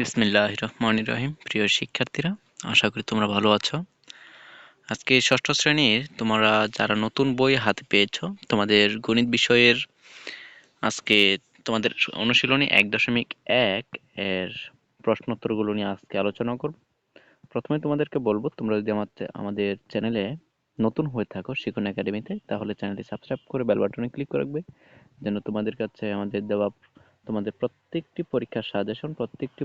বিসমিল্লাহ রহমান রহিম। প্রিয় শিক্ষার্থীরা, আশা করি তোমরা ভালো আছো। আজকে ষষ্ঠ শ্রেণির তোমরা যারা নতুন বই হাতে পেয়েছ, তোমাদের গণিত বিষয়ের আজকে তোমাদের অনুশীলনী এক দশমিক এক এর প্রশ্নোত্তরগুলো নিয়ে আজকে আলোচনা করব। প্রথমে তোমাদেরকে বলব, তোমরা যদি আমার আমাদের চ্যানেলে নতুন হয়ে থাকো শিখন একাডেমিতে, তাহলে চ্যানেলটি সাবস্ক্রাইব করে বেল বাটনে ক্লিক করে রাখবে, যেন তোমাদের কাছে আমাদের দেওয়া তোমাদের প্রত্যেকটি পরীক্ষার সাজেশন প্রত্যেকটি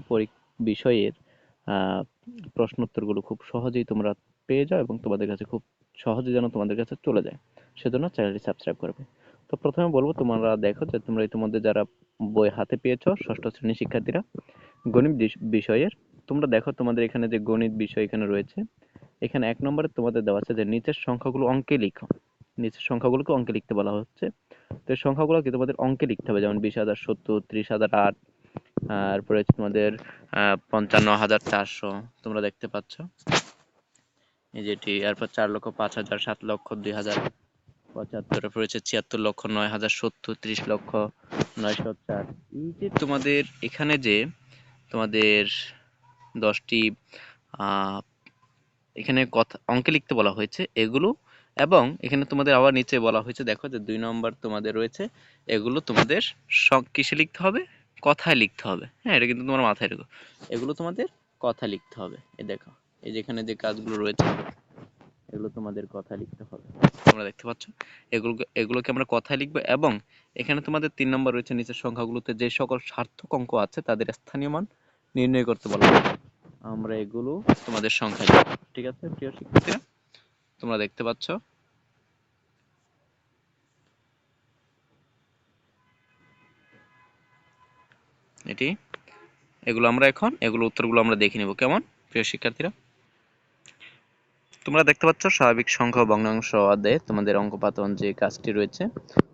বিষয়ের প্রশ্নোত্তরগুলো খুব সহজেই তোমরা পেয়ে যাও এবং তোমাদের কাছে খুব সহজে যেন তোমাদের কাছে চলে যায়। সেজন্য চ্যানেলটি সাবস্ক্রাইব করবে। তো প্রথমে বলব, তোমরা দেখো যে তোমরা ইতিমধ্যে যারা বই হাতে পেয়েছ, ষষ্ঠ শ্রেণির শিক্ষার্থীরা, গণিত বিষয়ের, তোমরা দেখো তোমাদের এখানে যে গণিত বিষয় এখানে রয়েছে, এখানে এক নম্বরে তোমাদের দেওয়া আছে যে নিচের সংখ্যাগুলো অঙ্কে লিখো। নিচের সংখ্যাগুলোকে অঙ্কে লিখতে বলা হচ্ছে। তো এই সংখ্যাগুলো কি তোমাদের অঙ্কে লিখতে হবে, যেমন বিশ হাজার সত্তর, ত্রিশ হাজার আট, তারপরে তোমাদের পঞ্চান্ন হাজার চারশো, তোমরা দেখতে পাচ্ছ। এই যেটি এরপর চার লক্ষ পাঁচ হাজার, সাত লক্ষ দুই হাজার পঁচাত্তর রয়েছে ছিয়াত্তর লক্ষ নয় হাজার সত্তর, ত্রিশ লক্ষ নয়শো চার। এই যে তোমাদের এখানে যে তোমাদের দশটি এখানে কথা, অঙ্কে লিখতে বলা হয়েছে, এগুলো এবং এখানে তোমাদের আবার নিচে বলা হয়েছে, দেখো যে দুই নম্বর তোমাদের রয়েছে, এগুলো তোমাদের কিসে লিখতে হবে? কথায় লিখতে হবে। হ্যাঁ এটা কিন্তু তোমার মাথায় রেখো। এগুলো তোমাদের কথা লিখতে হবে। এই দেখো, এই যেখানে যে কাজগুলো রয়েছে, এগুলো তোমাদের কথা লিখতে হবে। তোমরা দেখতে পাচ্ছ? এগুলো, এগুলোকে আমরা কথায় লিখব এবং এখানে তোমাদের তিন নম্বর রয়েছে, নিচের সংখ্যাগুলোতে যে সকল সার্থক অঙ্ক আছে, তাদের স্থানীয় মান নির্ণয় করতে বলা আমরা এগুলো তোমাদের সংখ্যা ঠিক আছে, প্রিয় শিক্ষার্থীরা? তোমরা দেখতে পাচ্ছ। এটি, এগুলো আমরা এখন, এগুলো উত্তরগুলো আমরা দেখে নেব। কেমন? প্রিয় শিক্ষার্থীরা? তোমরা দেখতে পাচ্ছ স্বাভাবিক সংখ্যা ভগ্নাংশ অধ্যায়ে তোমাদের অঙ্কপাতন যে কাজটি রয়েছে,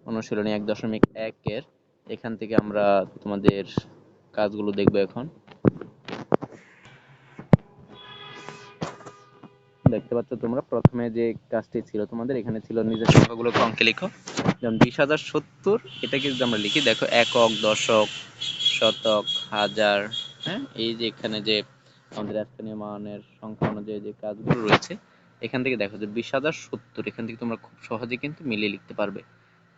অনুশীলনী এক দশমিক একের এখান থেকে আমরা তোমাদের কাজগুলো দেখব এখন। দেখতে পাচ্ছ তোমরা। প্রথমে যে কাজটি ছিল তোমাদের, এখানে ছিল নিজের সংখ্যাগুলো অঙ্কে লিখো। যেমন বিশ হাজার সত্তর, এটাকে যদি আমরা লিখি, দেখো একক, দশক, শতক, হাজার হ্যাঁ? এই যে এখানে যে আমাদের স্থানীয় মানের সংখ্যা অনুযায়ী যে কাজগুলো রয়েছে, এখান থেকে দেখো যে বিশ হাজার সত্তর, এখান থেকে তোমরা খুব সহজে কিন্তু মিলিয়ে লিখতে পারবে।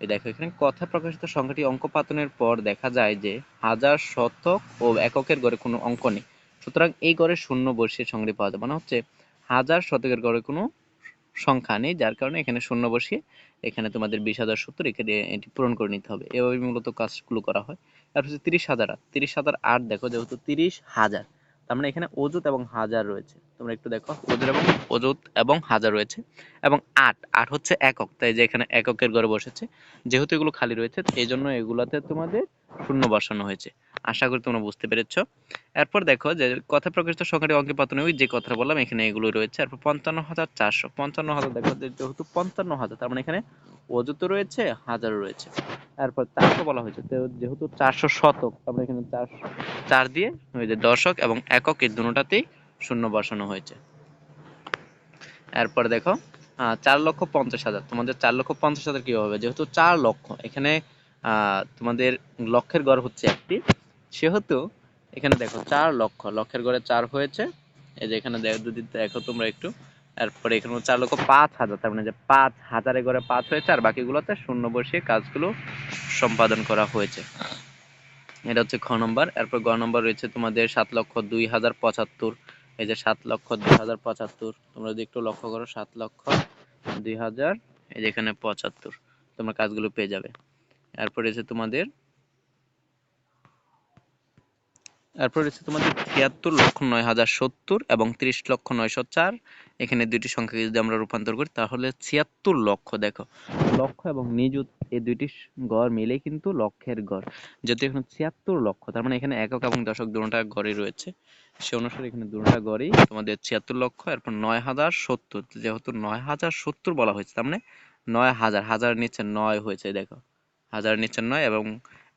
এই দেখো এখানে কথা প্রকাশিত সংখ্যাটি অঙ্ক পাতনের পর দেখা যায় যে হাজার, শতক ও এককের গড়ে কোনো অঙ্ক নেই। সুতরাং এই গড়ে শূন্য বসিয়ে সংখ্যাটি পাওয়া যাবে। মানে হচ্ছে হাজার শতকের গড়ে কোনো সংখ্যা নেই, যার কারণে এখানে শূন্য বসিয়ে এখানে তোমাদের বিশ হাজার সত্তর এখানে এটি পূরণ করে নিতে হবে। এভাবে মূলত কাজগুলো করা হয়। তারপর হচ্ছে তিরিশ হাজার আট। তিরিশ হাজার আট দেখো, যেহেতু তিরিশ হাজার, তার মানে এখানে অজুত এবং হাজার রয়েছে। তোমরা একটু দেখো অজুত এবং অজুত এবং হাজার রয়েছে এবং আট। আট হচ্ছে একক, তাই যে এখানে এককের ঘরে বসেছে। যেহেতু এগুলো খালি রয়েছে এই জন্য এগুলাতে তোমাদের শূন্য বসানো হয়েছে। আশা করি তোমরা বুঝতে পেরেছ। এরপর দেখো যে কথা প্রকাশিত সংখ্যাটি অঙ্কে পাতনে ওই যে কথা বললাম, এখানে এগুলো রয়েছে। এরপর পঞ্চান্ন হাজার চারশো, পঞ্চান্ন হাজার দেখো যেহেতু পঞ্চান্ন হাজার, তার মানে এখানে অযুত রয়েছে হাজার রয়েছে। এরপর চারশো বলা হয়েছে যেহেতু চারশো শতক, তার মানে এখানে চারশো চার দিয়ে ওই যে দশক এবং একক এই দুটাতেই শূন্য বসানো হয়েছে। এরপর দেখো চার লক্ষ পঞ্চাশ হাজার, তোমাদের চার লক্ষ পঞ্চাশ হাজার কি হবে? যেহেতু চার লক্ষ, এখানে তোমাদের লক্ষের গড় হচ্ছে একটি। সেহেতু এখানে দেখো চার লক্ষ, লক্ষের গড়ে চার হয়েছে। এই যে এখানে যদি দেখো তোমরা একটু। এরপরে এখানে চার লক্ষ পাঁচ হাজার, তার মানে যে পাঁচ হাজারে গড়ে পাঁচ হয়েছে, আর বাকিগুলোতে শূন্য বসিয়ে কাজগুলো সম্পাদন করা হয়েছে। এটা হচ্ছে খ নম্বর। এরপর গ নম্বর রয়েছে তোমাদের সাত লক্ষ দুই হাজার পঁচাত্তর। এই যে সাত লক্ষ দুই হাজার পঁচাত্তর, তোমরা যদি একটু লক্ষ্য করো, সাত লক্ষ দুই হাজার, এই যে এখানে পঁচাত্তর, তোমরা কাজগুলো পেয়ে যাবে। এরপর রয়েছে তোমাদের এরপর রয়েছে তোমাদের ছিয়াত্তর লক্ষ নয় হাজার সত্তর এবং ত্রিশ লক্ষ নয়শো চার। এখানে দুইটি সংখ্যাকে যদি আমরা রূপান্তর করি, তাহলে ছিয়াত্তর লক্ষ, দেখো। লক্ষ এবং নিযুত এই দুইটি গড় মিলে কিন্তু লক্ষের গড়। যদি এখানে ছিয়াত্তর লক্ষ, তার মানে এখানে একক এবং দশক দুটা গড়ে রয়েছে। সে অনুসারে এখানে দুটা গড়ই তোমাদের ছিয়াত্তর লক্ষ, এরপর নয় হাজার সত্তর। যেহেতু নয় হাজার সত্তর বলা হয়েছে, তার মানে নয় হাজার হাজার নিচে নয় হয়েছে, দেখো। হাজার নিচে নয় এবং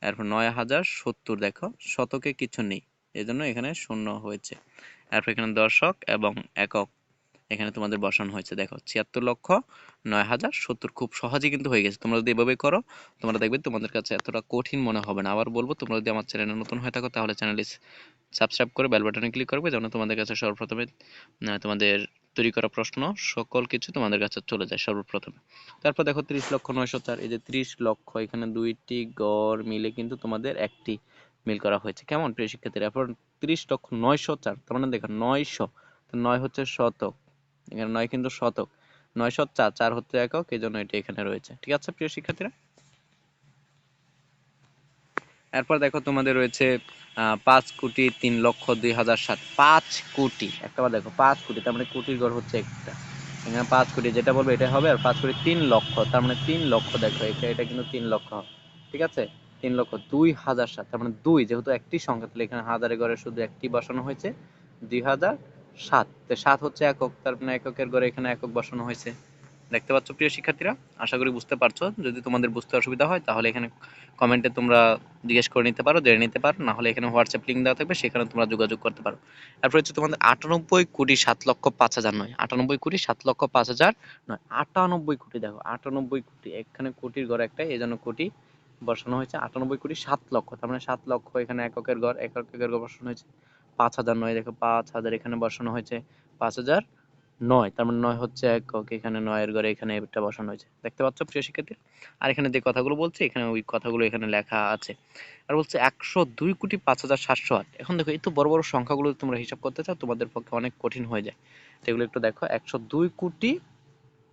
এরপর নয় হাজার সত্তর দেখো, শতকে কিছু নেই। এই জন্য এখানে শূন্য হয়েছে। এরপর এখানে দশক এবং একক এখানে তোমাদের বসানো হয়েছে। দেখো, ছিয়াত্তর লক্ষ নয় হাজার সত্তর। খুব সহজে কিন্তু হয়ে গেছে। তোমরা যদি এভাবে করো, তোমরা দেখবে তোমাদের কাছে এতটা কঠিন মনে হবে না। আবার বলব, তোমরা যদি আমার চ্যানেলে নতুন হয়ে থাকো, তাহলে চ্যানেলটি সাবস্ক্রাইব করে বেল বাটনে ক্লিক করবে, যেন তোমাদের কাছে সর্বপ্রথমে তোমাদের তৈরি করা প্রশ্ন, সকল কিছু তোমাদের কাছে চলে যায় সর্বপ্রথমে। তারপর দেখো ত্রিশ লক্ষ নয়শো চার এই যে ত্রিশ লক্ষ, এখানে দুইটি গড় মিলে কিন্তু তোমাদের একটি মিল করা হয়েছে। কেমন প্রিয় শিক্ষার্থীরা? এরপর ত্রিশ লক্ষ নয়শো চার, তার মানে দেখো নয়শো নয় হচ্ছে শতক, এখানে নয় কিন্তু শতক, নয়শো চার চার হচ্ছে একক এই জন্য এটি এখানে রয়েছে। ঠিক আছে প্রিয় শিক্ষার্থীরা? এরপর দেখো তোমাদের রয়েছে পাঁচ কোটি তিন লক্ষ দুই হাজার সাত পাঁচ কোটি একটা বার দেখো, পাঁচ কোটি, তার মানে কোটির ঘর হচ্ছে একটা। এখানে পাঁচ কোটি যেটা বলবে এটা হবে, আর পাঁচ কোটি তিন লক্ষ, তার মানে তিন লক্ষ দেখো, এটা এটা কিন্তু তিন লক্ষ ঠিক আছে? তিন লক্ষ দুই হাজার সাত, তার মানে দুই, যেহেতু একটি সংখ্যা, তাহলে এখানে হাজারের ঘরে শুধু একটি বসানো হয়েছে, দুই হাজার সাত। তো সাত হচ্ছে একক, তার মানে এককের ঘরে এখানে একক বসানো হয়েছে। দেখতে পাচ্ছ প্রিয় শিক্ষার্থীরা? আশা করি বুঝতে পারছ। যদি তোমাদের বুঝতে অসুবিধা হয়, তাহলে এখানে কমেন্টে তোমরা জিজ্ঞেস করে নিতে পারো, জেনে নিতে পারো। না হলে এখানে হোয়াটসঅ্যাপ লিঙ্ক দেওয়া থাকবে, সেখানে তোমরা যোগাযোগ করতে পারো। তারপর হচ্ছে তোমাদের আটানব্বই কোটি সাত লক্ষ পাঁচ হাজার নয়। আটানব্বই কোটি সাত লক্ষ পাঁচ হাজার নয়। আটানব্বই কোটি দেখো, আটানব্বই কোটি এখানে কোটির ঘর একটা এই জন্য কোটি বসানো হয়েছে। আটানব্বই কোটি সাত লক্ষ, তার মানে সাত লক্ষ এখানে এককের ঘর এককের ঘর বসানো হয়েছে। পাঁচ হাজার নয়, দেখো, পাঁচ হাজার এখানে বসানো হয়েছে। পাঁচ হাজার নয়, তার মানে নয় হচ্ছে একক, এখানে নয়ের ঘরে এখানে এটা বসানো হয়েছে। দেখতে পাচ্ছ প্রিয় শিক্ষার্থী? আর এখানে যে কথাগুলো বলছে, এখানে ওই কথাগুলো এখানে লেখা আছে। আর বলছে একশো দুই কোটি পাঁচ হাজার সাতশো আট। এখন দেখো, এই তো বড় বড় সংখ্যাগুলো তোমরা হিসাব করতে চাও, তোমাদের পক্ষে অনেক কঠিন হয়ে যায়। সেগুলো একটু দেখো, একশো দুই কোটি,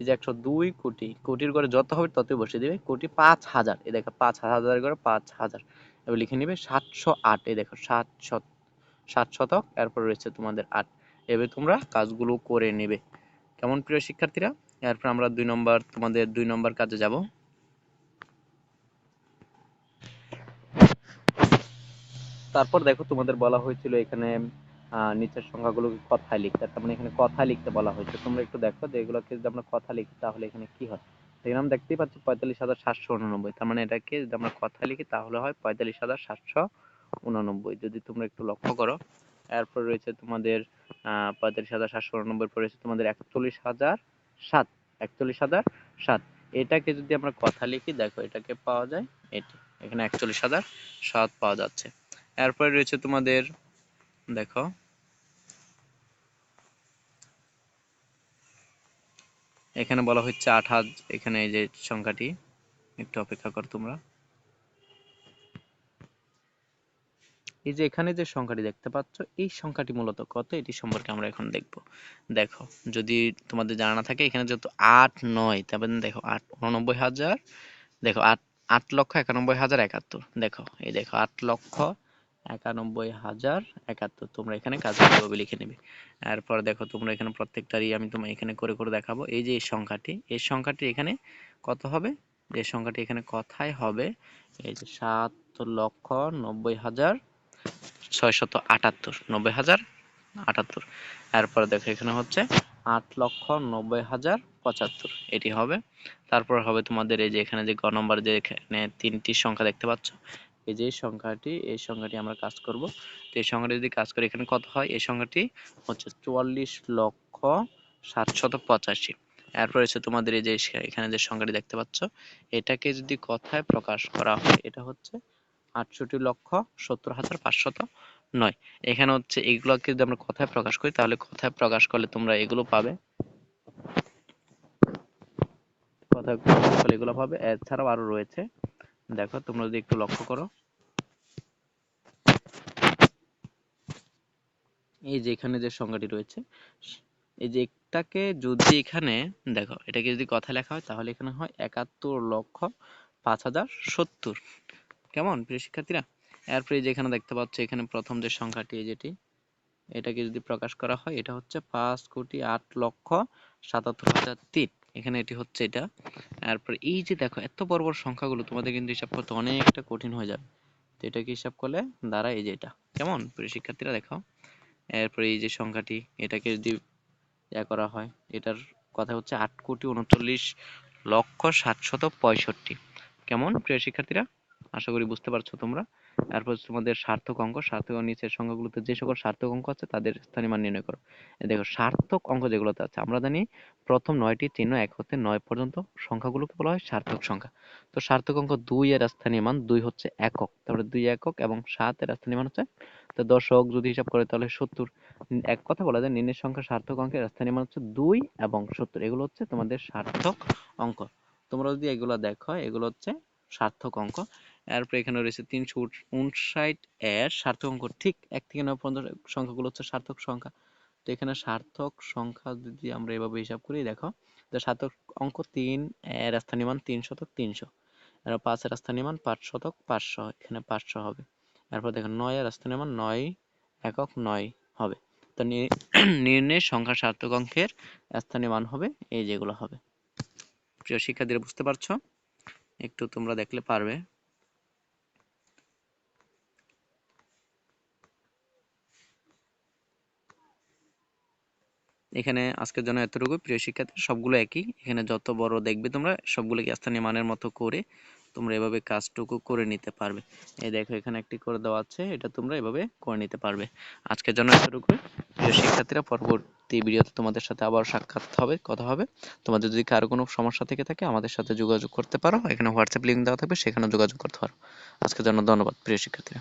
এই যে একশো দুই কোটি, কোটির ঘরে যত হবে ততই বসিয়ে দিবে। কোটি পাঁচ হাজার, এই দেখো পাঁচ হাজারের ঘরে পাঁচ হাজার। এবার লিখে নিবে সাতশো আট, এই দেখো সাত শত, সাত শতক, এরপর রয়েছে তোমাদের আট। এভাবে তোমরা কাজগুলো করে নেবে। কেমন প্রিয় শিক্ষার্থীরা? এরপর আমরা দুই নম্বর, তোমাদের দুই নম্বর কাজে যাব। তারপর দেখো তোমাদের বলা হয়েছিল এখানে নিচের সংখ্যাগুলোকে কথায় লিখতে। তার মানে এখানে কথায় লিখতে বলা হয়েছে। তোমরা একটু দেখো যে এগুলোকে যদি আমরা কথা লিখি, তাহলে এখানে কি হয়? এখানে আমরা দেখতেই পাচ্ছি পঁয়তাল্লিশ হাজার সাতশো উননব্বই। তার মানে এটাকে যদি আমরা কথায় লিখি, তাহলে হয় পঁয়তাল্লিশ হাজার সাতশো উননব্বই। যদি তোমরা একটু লক্ষ্য করো এরপর রয়েছে তোমাদের পঁয়তাল্লিশ হাজার সাতশো উননব্বই পর রয়েছে তোমাদের একচল্লিশ হাজার সাত, একচল্লিশ হাজার সাত। এটাকে যদি আমরা কথা লিখি, দেখো এটাকে পাওয়া যায় এটি, এখানে একচল্লিশ হাজার সাত পাওয়া যাচ্ছে। এরপরে রয়েছে তোমাদের, দেখো, এখানে বলা হচ্ছে আট হাজার এখানে এই যে সংখ্যাটি, একটু অপেক্ষা কর তোমরা। এই যে এখানে যে সংখ্যাটি দেখতে পাচ্ছ, এই সংখ্যাটি মূলত কত? এটি সম্পর্কে আমরা এখন দেখব। দেখো, যদি তোমাদের জানা থাকে, এখানে যেহেতু আট নয় তারপরে দেখো আট, উননব্বই হাজার, দেখো আট আট লক্ষ একানব্বই হাজার একাত্তর। দেখো, এই দেখো আট লক্ষ একানব্বই হাজার একাত্তর। তোমরা এখানে কাজগুলো লিখে নেবে। এরপর দেখো, তোমরা এখানে প্রত্যেকটারই আমি তোমার এখানে করে করে দেখাবো। এই যে এই সংখ্যাটি এই সংখ্যাটি এখানে কত হবে? যে সংখ্যাটি এখানে কথায় হবে, এই যে সাত লক্ষ নব্বই হাজার ছয়শত আটাত্তর দেখো, এখানে হচ্ছে আট লক্ষ নব্বই হাজার পঁচাত্তর। এটি হবে। তারপর হবে তোমাদের এই যে এখানে যে গ নম্বর যে এখানে তিনটি সংখ্যা দেখতে পাচ্ছ, এই যে সংখ্যাটি, এই সংখ্যাটি আমরা কাজ করব। তো এই সংখ্যাটি যদি কাজ করি, এখানে কত হয়? এই সংখ্যাটি হচ্ছে চুয়াল্লিশ লক্ষ সাতশত পঁচাশি। এরপর হচ্ছে তোমাদের এই যে এখানে যে সংখ্যাটি দেখতে পাচ্ছ, এটাকে যদি কথায় প্রকাশ করা হয়, এটা হচ্ছে আটষট্টি লক্ষ সত্তর হাজার পাঁচশত নয়। এখানে হচ্ছে এগুলোকে যদি আমরা কথায় প্রকাশ করি, তাহলে কথায় প্রকাশ করলে তোমরা এগুলো পাবে। কথায় প্রকাশ করলে এগুলো পাবে। এছাড়াও আরও রয়েছে। দেখো, তোমরা যদি একটু লক্ষ্য করো। এই যে এখানে যে সংখ্যাটি রয়েছে, এই যে একটাকে যদি এখানে, দেখো, এটাকে যদি কথা লেখা হয়, তাহলে এখানে হয় একাত্তর লক্ষ পাঁচ হাজার সত্তর। কেমন প্রিয় শিক্ষার্থীরা? এরপরে যে এখানে দেখতে পাচ্ছ, এখানে প্রথম যে সংখ্যাটি যেটি, এটাকে যদি প্রকাশ করা হয়, এটা হচ্ছে পাঁচ কোটি আট লক্ষ সাতাত্তর হাজার তিন। এখানে এটি হচ্ছে এটা। এরপর এই যে দেখো, এত বড় বড় সংখ্যাগুলো, তোমাদের কিন্তু হিসাব করতে অনেকটা কঠিন হয়ে যাবে। তো এটাকে হিসাব করলে? দাঁড়ায় এই যে এটা। কেমন প্রিয় শিক্ষার্থীরা, দেখো। এরপরে এই যে সংখ্যাটি, এটাকে যদি ইয়া করা হয়, এটার কথা হচ্ছে আট কোটি উনচল্লিশ লক্ষ সাতশত পঁয়ষট্টি। কেমন প্রিয় শিক্ষার্থীরা? আশা করি বুঝতে পারছ তোমরা। তারপর তোমাদের সার্থক অঙ্ক। সার্থক নিচের সংখ্যাগুলোতে যে সকল সার্থক অঙ্ক আছে, তাদের স্থানীয় মান নির্ণয় করো। দেখো, সার্থক অঙ্ক যেগুলোতে আছে, আমরা জানি প্রথম নয়টি চিহ্ন এক হতে নয় পর্যন্ত সংখ্যাগুলোকে বলা হয় সার্থক সংখ্যা। তো সার্থক অঙ্ক দুই এর স্থানীয় মান দুই হচ্ছে একক। তারপরে দুই একক এবং সাত এর স্থানীয় মান হচ্ছে তো দশক যদি হিসাব করে তাহলে সত্তর। এক কথা বলা যায় নিম্নের সংখ্যা সার্থক অঙ্কের স্থানীয় মান হচ্ছে দুই এবং সত্তর। এগুলো হচ্ছে তোমাদের সার্থক অঙ্ক। তোমরা যদি এগুলো দেখো, এগুলো হচ্ছে সার্থক অঙ্ক। এরপরে এখানে রয়েছে তিনশো উনষাট এর সার্থক অঙ্ক। ঠিক এক থেকে নয় পর্যন্ত সংখ্যাগুলো হচ্ছে সার্থক সংখ্যা। তো এখানে সার্থক সংখ্যা যদি আমরা এভাবে হিসাব করি, দেখো, তো সার্থক অঙ্ক তিন এর স্থানীয় মান তিন শতক তিনশো আর পাঁচের স্থানীয় মান পাঁচ শতক পাঁচশো এখানে পাঁচশো হবে। এরপর দেখো, নয় এর স্থানীয় মান নয় একক নয় হবে। তো নির্ণয় সংখ্যা সার্থক অঙ্কের স্থানীয় মান হবে এই যেগুলো হবে। প্রিয় শিক্ষার্থীরা, বুঝতে পারছ? একটু তোমরা দেখলে পারবে। এখানে আজকের জন্য এতটুকু। প্রিয় শিক্ষার্থী, সবগুলো একই। এখানে যত বড় দেখবে তোমরা, সবগুলোকে স্থানীয় মানের মতো করে তোমরা এভাবে কাজটুকু করে নিতে পারবে। এই দেখো, এখানে একটি করে দেওয়া আছে। এটা তোমরা এভাবে করে নিতে পারবে। আজকের জন্য এতটুকু। প্রিয় শিক্ষার্থীরা, পরবর্তী ভিডিওতে তোমাদের সাথে আবার সাক্ষাৎ হবে, কথা হবে। তোমাদের যদি কারও কোনো সমস্যা থেকে থাকে, আমাদের সাথে যোগাযোগ করতে পারো। এখানে হোয়াটসঅ্যাপ লিঙ্ক দেওয়া থাকবে সেখানে যোগাযোগ করতে পারো। আজকের জন্য ধন্যবাদ, প্রিয় শিক্ষার্থীরা।